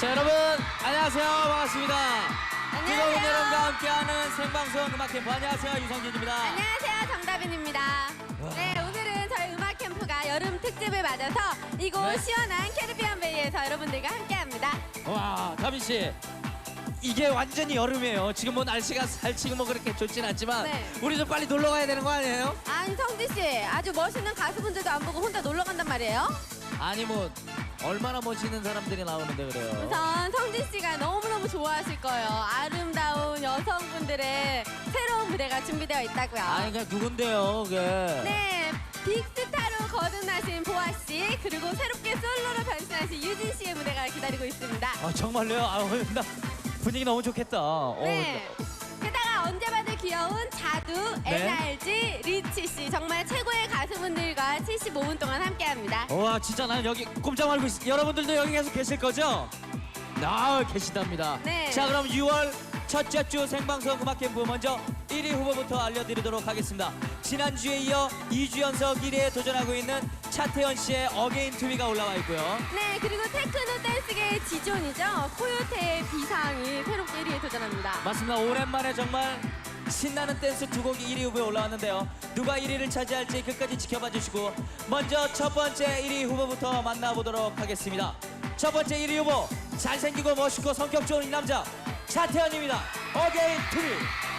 자 여러분 안녕하세요 반갑습니다. 안녕하세요. 여러분과 함께하는 생방송 음악 캠프 안녕하세요 유성진입니다. 안녕하세요, 정다빈입니다. 네, 오늘은 저희 음악 캠프가 여름 특집을 맞아서 이곳 네. 시원한 캐리비안 베이에서 여러분들과 함께합니다. 와 다빈 씨 이게 완전히 여름이에요. 지금 뭐 날씨가 살치고 뭐 그렇게 좋진 않지만 네. 우리 좀 빨리 놀러 가야 되는 거 아니에요? 아니 성지 씨, 아주 멋있는 가수분들도 안 보고 혼자 놀러 간단 말이에요. 아니 뭐 얼마나 멋있는 사람들이 나오는데 그래요. 우선 성지 씨가 너무너무 좋아하실 거예요. 아름다운 여성분들의 새로운 무대가 준비되어 있다고요. 아니 그냥 누군데요 그게? 네, 빅스타로 거듭나신 보아 씨 그리고 새롭게 솔로로 변신하신 유진 씨의 무대가 기다리고 있습니다. 아 정말로요? 아 오늘 나 분위기 너무 좋겠다. 어, 네. 게다가 언제 봐도 귀여운 자두, 네. NRG, 리치 씨 정말 가수분들과 75분 동안 함께합니다. 와 진짜 나는 여기 꼼짝 말고 있... 여러분들도 여기 계속 계실 거죠? 아 계시답니다. 네. 자 그럼 6월 첫째 주 생방송 음악 캠프 먼저 1위 후보부터 알려드리도록 하겠습니다. 지난주에 이어 2주 연속 1위에 도전하고 있는 차태현 씨의 어게인 투비가 올라와 있고요. 네, 그리고 테크노 댄스계의 지존이죠. 코요테의 비상이 새롭게 1위에 도전합니다. 맞습니다. 오랜만에 정말 신나는 댄스 두 곡이 1위 후보에 올라왔는데요. 누가 1위를 차지할지 끝까지 지켜봐 주시고 먼저 첫 번째 1위 후보부터 만나보도록 하겠습니다. 첫 번째 1위 후보 잘생기고 멋있고 성격 좋은 이 남자 차태현입니다. 어게인 투비